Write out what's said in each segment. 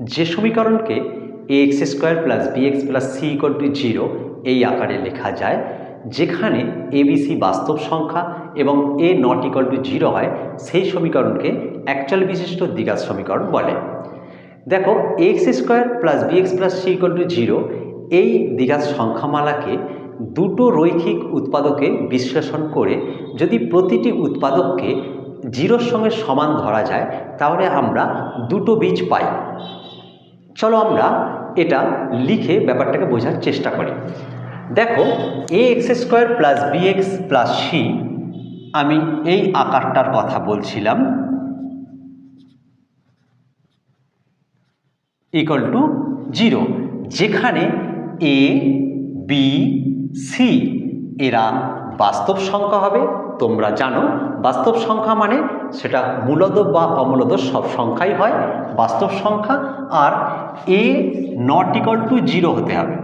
যে সমীকরণকে A X square plus B X plus C equal to zero এই আকারে লেখা যায়, যেখানে এবিসি বাস্তব সংখ্যা এবং A not equal to zero হয়, সেই সমীকরণকে অ্যাকচুয়াল বিশিষ্ট দ্বিঘাত সমীকরণ বলে। দেখো X square plus B X plus C equal to zero এই দ্বিঘাত সংখ্যামালাকে দুটো রৈখিক উৎপাদকে বিশ্লেষণ করে যদি প্রতিটি উৎপাদককে জিরোর সঙ্গে সমান ধরা যায়, তাহলে আমরা দুটো বীজ পাই। চলো আমরা এটা লিখে ব্যাপারটাকে বোঝার চেষ্টা করি। দেখো A X square plus B X plus C আমি এই আকারটার কথা বলছিলাম। ইকুয়াল টু জিরো যেখানে এ বি সি এরা বাস্তব সংখ্যা হবে। তোমরা জানো, বাস্তব সংখ্যা মানে সেটা মূলত বা অমূলত সব সংখ্যাই হয়। বাস্তব সংখ্যা আর A not equal to zero হতে হবে।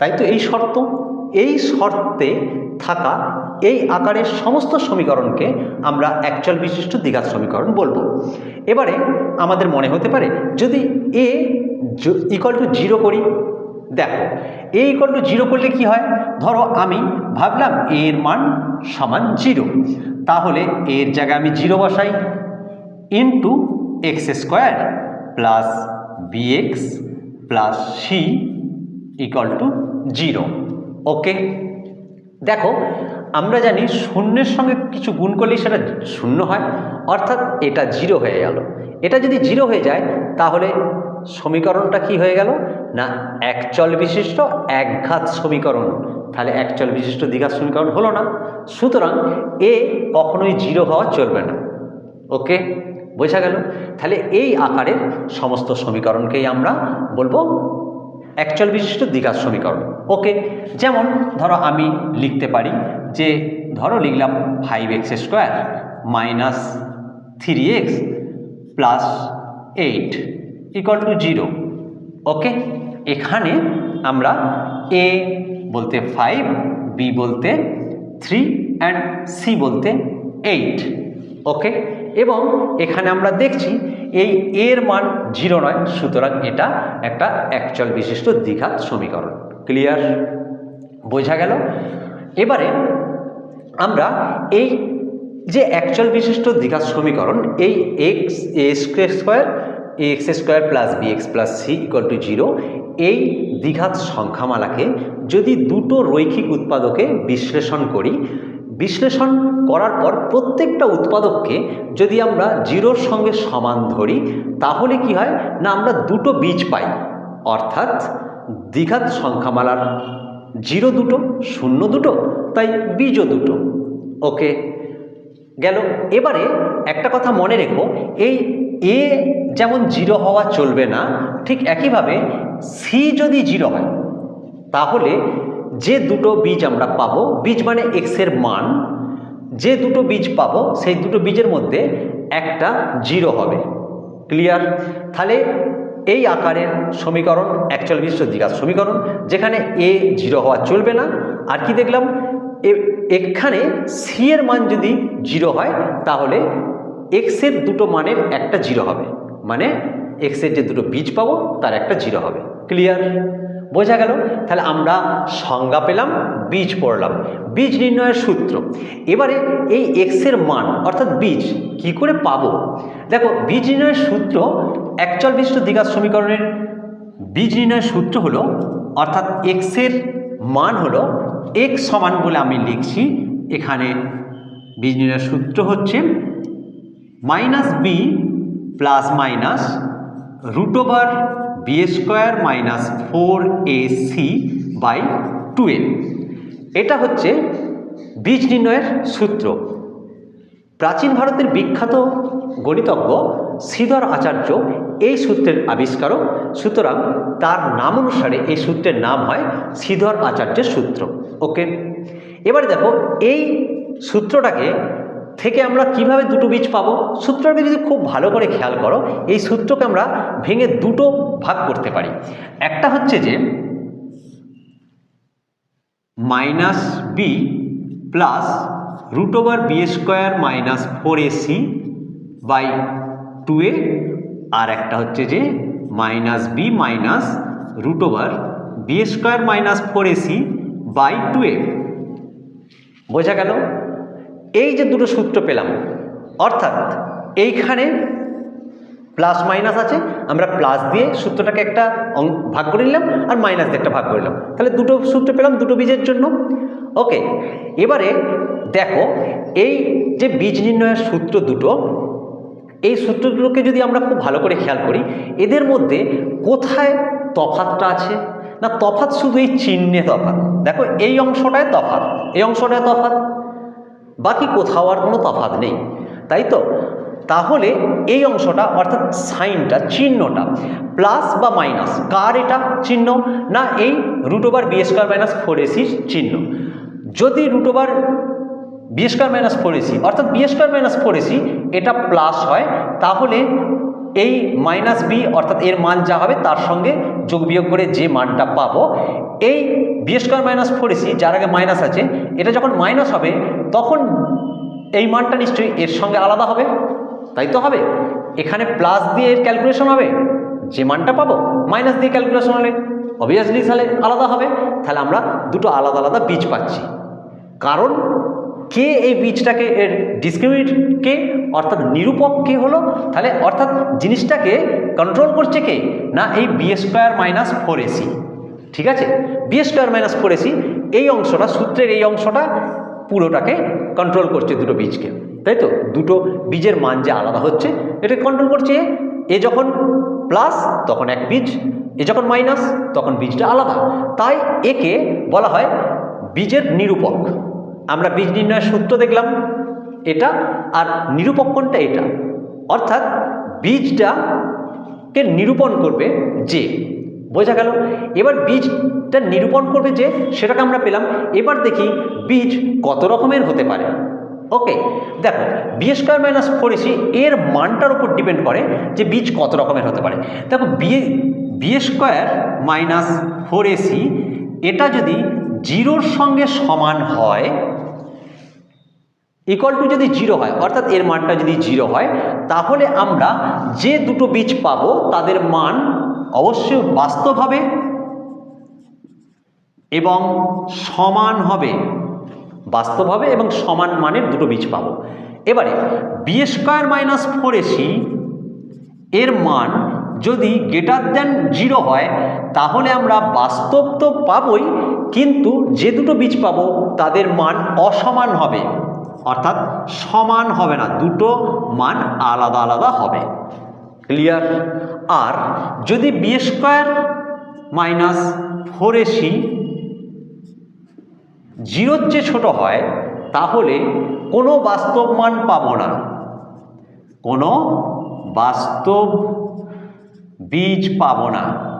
তাই তো এই শর্ত। এই শর্তে থাকা এই আকারের সমস্ত সমীকরণকে আমরা অ্যাকচুয়াল বিশিষ্ট দ্বিঘাত সমীকরণ বলব। এবারে আমাদের মনে হতে পারে, যদি এ ইকুয়াল টু জিরো করি, দেখো এ ইকুয়াল টু জিরো করলে কি হয়? ধরো আমি ভাবলাম এর মান সমান জিরো তাহলে এর জায়গায় আমি জিরো বসাই into X square plus BX plus C equal to zero okay দেখো, আমরা জানি শূন্যের সঙ্গে কিছু গুণ করলেই সেটা শূন্য হয়, অর্থাৎ এটা জিরো হয়ে গেল। এটা যদি জিরো হয়ে যায়, তাহলে সমীকরণটা কি হয়ে গেল? না, একচল বিশিষ্ট একঘাত সমীকরণ। তাহলে একচল বিশিষ্ট দ্বিঘাত সমীকরণ হলো না। সুতরাং এ কখনোই জিরো হওয়া চলবে না। ওকে বোঝা গেল। তাহলে এই আকারের সমস্ত সমীকরণকেই আমরা বলব অ্যাকচুয়াল বিশিষ্ট দ্বিঘাত সমীকরণ। ওকে যেমন ধরো আমি লিখতে পারি যে ধরো লিখলাম five X square minus three X plus eight equal to zero okay এখানে আমরা এ বলতে ফাইভ বি বলতে থ্রি অ্যান্ড সি বলতে এইট ওকে এবং এখানে আমরা দেখছি এই এর মান জিরো নয়, সুতরাং এটা একটা অ্যাকচুয়াল বিশিষ্ট দ্বিঘাত সমীকরণ। ক্লিয়ার বোঝা গেল? এবারে আমরা এই যে অ্যাকচুয়াল বিশিষ্ট দ্বিঘাত সমীকরণ, এই X A square A X square plus B X plus C equal to zero এই দ্বিঘাত সংখ্যামালাকে যদি দুটো রৈখিক উৎপাদকে বিশ্লেষণ করি বিশ্লেষণ করার পর প্রত্যেকটা উৎপাদককে যদি আমরা জিরোর সঙ্গে সমান ধরি, তাহলে কি হয়? না, আমরা দুটো বীজ পাই। অর্থাৎ দ্বিঘাত সংখ্যামালার জিরো দুটো, শূন্য দুটো, তাই বীজও দুটো। ওকে, গেল। এবারে একটা কথা মনে রেখো, এই এ যেমন জিরো হওয়া চলবে না, ঠিক একইভাবে সি যদি জিরো হয়, তাহলে যে দুটো বীজ আমরা পাবো, বীজ মানে এক্সের মান, যে দুটো বীজ পাবো, সেই দুটো বীজের মধ্যে একটা জিরো হবে। ক্লিয়ার তাহলে এই আকারের সমীকরণ অ্যাকচুয়াল বিশিষ্ট দ্বিঘাত সমীকরণ, যেখানে এ জিরো হওয়া চলবে না, আর কি দেখলাম? এখানে সি এর মান যদি জিরো হয়, তাহলে এক্সের দুটো মানের একটা জিরো হবে। মানে এক্সের যে দুটো বীজ পাবো, তার একটা জিরো হবে। ক্লিয়ার বোঝা গেল? তাহলে আমরা সংজ্ঞা পেলাম, বীজ পড়লাম। বীজ নির্ণয়ের সূত্র। এবারে এই এক্সের মান, অর্থাৎ বীজ, কি করে পাবো? দেখো, বীজ নির্ণয়ের সূত্র অ্যাকচুয়াল বিশিষ্ট দ্বিঘাত সমীকরণের বীজ নির্ণয়ের সূত্র হলো, অর্থাৎ এক্সের মান হলো এক্স সমান বলে আমি লিখছি, এখানে বীজ নির্ণয়ের সূত্র হচ্ছে minus B plus minus root over B square minus four A C by twelve এটা হচ্ছে বীজ নির্ণয়ের সূত্র। প্রাচীন ভারতের বিখ্যাত গণিতজ্ঞ শ্রীধর আচার্য এই সূত্রের আবিষ্কারক, সুতরাং তার নাম অনুসারে এই সূত্রের নাম হয় শ্রীধর আচার্যের সূত্র। ওকে? এবারে দেখো, এই সূত্রটাকে থেকে আমরা কীভাবে দুটো বীজ পাবো? সূত্রটাকে যদি খুব ভালো করে খেয়াল করো, এই সূত্রকে আমরা ভেঙে দুটো ভাগ করতে পারি। একটা হচ্ছে যে, minus B plus root over B square minus four AC by two A আর একটা হচ্ছে যে, minus B minus root over B square minus four AC by two A বোঝা গেল? এই যে দুটো সূত্র পেলাম, অর্থাৎ এইখানে প্লাস মাইনাস আছে, আমরা প্লাস দিয়ে সূত্রটাকে একটা ভাগ করে নিলাম আর মাইনাস দিয়ে একটা ভাগ করে নিলাম। তাহলে দুটো সূত্র পেলাম দুটো বীজের জন্য। ওকে এবারে দেখো, এই যে বীজ নির্ণয়ের সূত্র দুটো, এই সূত্রগুলোকে যদি আমরা খুব ভালো করে খেয়াল করি, এদের মধ্যে কোথায় তফাতটা আছে? না তফাত শুধু এই চিহ্নে তফাত দেখো, এই অংশটায় তফাত এই অংশটায় তফাত বাকি কোথাও আর কোনো তফাত নেই। তাই তো? তাহলে এই অংশটা, অর্থাৎ সাইনটা, চিহ্নটা, প্লাস বা মাইনাস, কার এটা চিহ্ন না এই root over B square minus four এসির চিহ্ন? যদি root over B square minus four AC অর্থাৎ B square minus four AC এটা প্লাস হয়, তাহলে এই মাইনাস বি অর্থাৎ এর মান যা হবে তার সঙ্গে যোগ বিয়োগ করে যে মানটা পাবো, এই B square minus four AC যার আগে মাইনাস আছে, এটা যখন মাইনাস হবে, তখন এই মানটা নিশ্চয়ই এর সঙ্গে আলাদা হবে, তাই তো হবে। এখানে প্লাস দিয়ে এর ক্যালকুলেশন হবে, যে মানটা পাবো মাইনাস দিয়ে ক্যালকুলেশন হলে অবভিয়াসলি তাহলে আলাদা হবে, তাহলে আমরা দুটো আলাদা আলাদা বীজ পাচ্ছি। কারণ কে এই বীজটাকে এর ডিসক্রিমিনেট কে অর্থাৎ নিরূপক কে হলো? তাহলে অর্থাৎ জিনিসটাকে কন্ট্রোল করছে কে? না এই B square minus four AC ঠিক আছে? B square minus four AC এই অংশটা, সূত্রের এই অংশটা পুরোটাকে কন্ট্রোল করছে দুটো বীজকে। তাই তো? দুটো বীজের মান যে আলাদা হচ্ছে, এটা কন্ট্রোল করছে এ। এ যখন প্লাস তখন এক বীজ, এ যখন মাইনাস তখন বীজটা আলাদা। তাই একে বলা হয় বীজের নিরূপক। আমরা বীজ নির্ণয়ের সূত্র দেখলাম এটা আর নিরূপক কোনটা এটা। অর্থাৎ বীজটাকে নিরূপণ করবে যে, বোঝা গেল? এবার বীজটা নিরূপণ করবে যে, সেটাকে আমরা পেলাম। এবার দেখি বীজ কত রকমের হতে পারে। ওকে, দেখো B square minus four AC এর মানটার উপর ডিপেন্ড করে যে বীজ কত রকমের হতে পারে। দেখো B B square minus four AC এটা যদি জিরোর সঙ্গে সমান হয় ইকুয়াল টু যদি জিরো হয়, অর্থাৎ এর মানটা যদি জিরো হয়, তাহলে আমরা যে দুটো বীজ পাবো, তাদের মান অবশ্যই বাস্তব হবে এবং সমান হবে। বাস্তব হবে এবং সমান মানের দুটো বীজ পাবো। এবারে বি স্কোয়ার মাইনাস ফোর এর মান যদি গ্রেটার দেন জিরো হয়, তাহলে আমরা বাস্তব তো পাবই, কিন্তু যে দুটো বীজ পাবো, তাদের মান অসমান হবে। অর্থাৎ সমান হবে না, দুটো মান আলাদা আলাদা হবে। ক্লিয়ার আর যদি B square minus four AC জিরোর চেয়ে ছোট হয়, তাহলে কোনো বাস্তব মান পাবো না। কোনো বাস্তব বীজ পাবো না।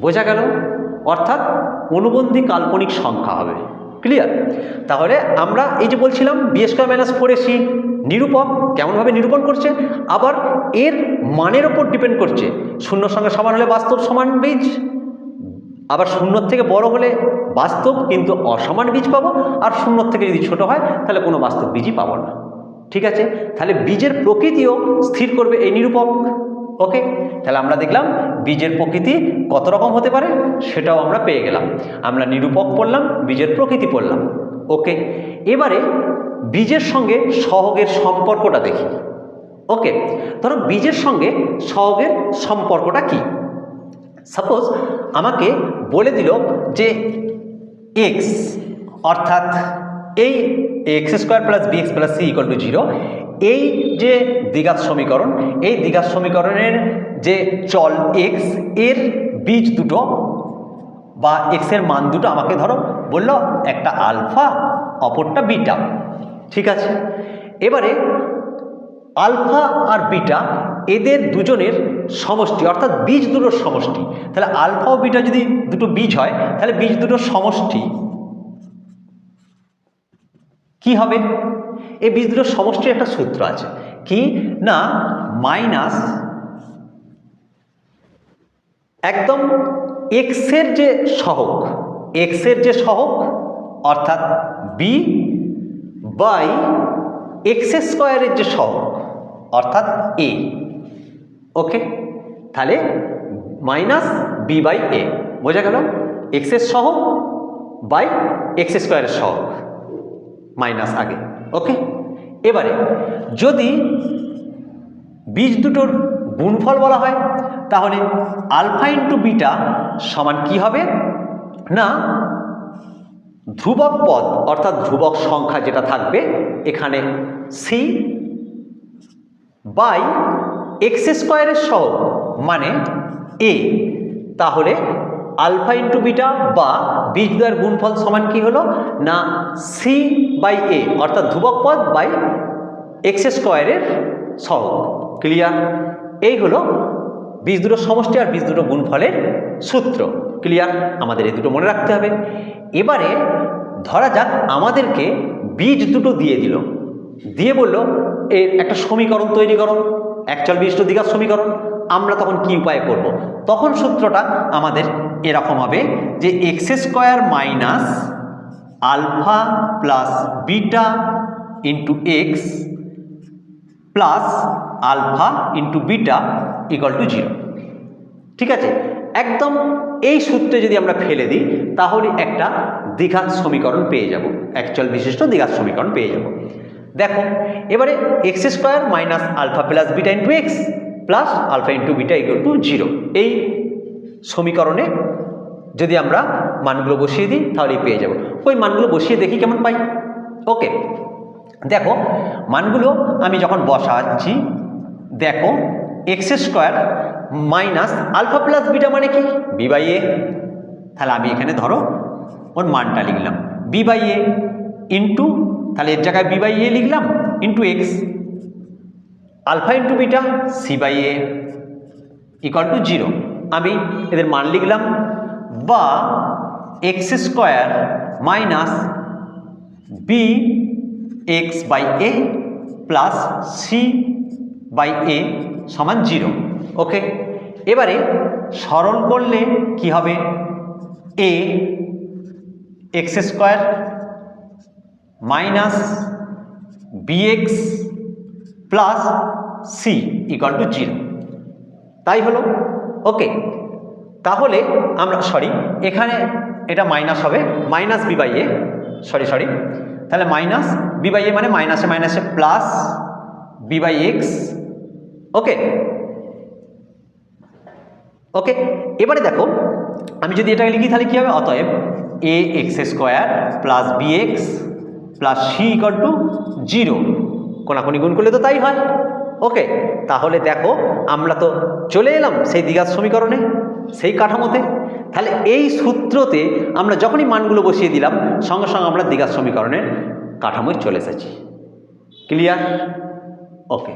বোঝা গেল? অর্থাৎ অনুবন্ধী কাল্পনিক সংখ্যা হবে। ক্লিয়ার তাহলে আমরা এই যে বলছিলাম B square minus four AC নিরূপক, কেমনভাবে নিরূপণ করছে? আবার এর মানের ওপর ডিপেন্ড করছে। শূন্যর সঙ্গে সমান হলে বাস্তব সমান বীজ, আবার শূন্যর থেকে বড় হলে বাস্তব কিন্তু অসমান বীজ পাবো, আর শূন্যর থেকে যদি ছোট হয়, তাহলে কোনো বাস্তব বীজই পাবো না। ঠিক আছে? তাহলে বীজের প্রকৃতিও স্থির করবে এই নিরূপক। ওকে তাহলে আমরা দেখলাম বীজের প্রকৃতি কত রকম হতে পারে? সেটাও আমরা পেয়ে গেলাম। আমরা নিরূপক পড়লাম, বীজের প্রকৃতি পড়লাম। ওকে, এবারে বীজের সঙ্গে সহগের সম্পর্কটা দেখি। ওকে, ধরো বীজের সঙ্গে সহগের সম্পর্কটা কী? সাপোজ আমাকে বলে দিল যে এক্স অর্থাৎ এই X square plus B X plus C equal to zero এই যে দ্বিঘাত সমীকরণ, এই দ্বিঘাত সমীকরণের যে চল এক্সের বীজ দুটো বা এক্সের মান দুটো আমাকে ধরো বলল একটা আলফা, অপরটা বিটা। ঠিক আছে? এবারে আলফা আর বিটা এদের দুজনের সমষ্টি, অর্থাৎ বীজ দুটোর সমষ্টি। তাহলে আলফা ও বিটা যদি দুটো বীজ হয়, তাহলে বীজ দুটোর সমষ্টি কি হবে? এই বীজ দুটোর সমষ্টির একটা সূত্র আছে। কি? না মাইনাস একদম এক্সের যে সহক এক্সের যে সহক অর্থাৎ বি বাই এক্স স্কোয়ারের যে সহক অর্থাৎ এ ওকে তাহলে মাইনাস বি বাই এ বোঝা গেল? এক্সের সহগ বাই এক্স স্কোয়ারের সহগ মাইনাস আগে। ওকে? এবারে, যদি বীজ দুটোর গুণফল বলা হয়, তাহলে আলফা ইন্টু বিটা সমান কি হবে? না, ধ্রুবক পদ, অর্থাৎ ধ্রুবক সংখ্যা যেটা থাকবে এখানে সি বাই এক্স স্কোয়ারের সহ মানে এ তাহলে আলফা ইন্টু বিটা বা বীজদ্বয়ের গুণফল সমান কি হলো? না সি বাই এ, অর্থাৎ ধ্রুবক পদ বাই এক্স স্কোয়ারের সহগ। ক্লিয়ার এই হলো বীজ দুটো সমষ্টি আর বীজ দুটো গুণফলের সূত্র। ক্লিয়ার আমাদের এই দুটো মনে রাখতে হবে। এবারে ধরা যাক আমাদেরকে বীজ দুটো দিয়ে দিল। দিয়ে বলল, এর একটা সমীকরণ তৈরি করো, একচল বিশিষ্ট দ্বিঘাত সমীকরণ, আমরা তখন কি উপায় করব। তখন সূত্রটা আমাদের এরকম হবে যে X square minus alpha plus beta into X plus alpha into beta equal to zero. ঠিক আছে? একদম এই সূত্রে যদি আমরা ফেলে দিই, তাহলে একটা দ্বিঘাত সমীকরণ পেয়ে যাব। অ্যাকচুয়াল বিশিষ্ট দ্বিঘাত সমীকরণ পেয়ে যাব। দেখো, এবারে X square minus alpha plus beta into X plus alpha into beta equal to zero. এই সমীকরণে যদি আমরা মানগুলো বসিয়ে দিই, তাহলেই পেয়ে যাব। ওই মানগুলো বসিয়ে দেখি কেমন পাই? ওকে, দেখো, মানগুলো আমি যখন বসাচ্ছি, দেখো X square minus alpha plus beta মানে কি? বি বাই এ তাহলে আমি এখানে ধরো, ওর মানটা লিখলাম। বি বাই এ ইন্টু তাহলে এর জায়গায় বি বাই এ লিখলাম into X alpha into beta C by A equal to zero আমি এদের মান লিখলাম বা X square minus B X by A plus C by A সমান জিরো ওকে এবারে সরল করলে কি হবে? A X square minus BX plus C equal to zero তাই হলো? ওকে তাহলে আমরা সরি এখানে এটা মাইনাস হবে minus B by A sorry sorry তাহলে মাইনাস বি বাই এ মানে মাইনাসে মাইনাসে plus B by X okay okay এবারে দেখো, আমি যদি এটাকে লিখি তাহলে কী হবে? অতএব A X square plus B X plus C equal to zero কোনাকুনি গুণ করলে তো তাই হয় ওকে তাহলে দেখো, আমরা তো চলে এলাম সেই দ্বিঘাত সমীকরণে। সেই কাঠামোতে, তাহলে এই সূত্রতে আমরা যখনই মানগুলো বসিয়ে দিলাম, সঙ্গে সঙ্গে আমরা দীঘার সমীকরণের কাঠামোয় চলে এসেছি। Clear okay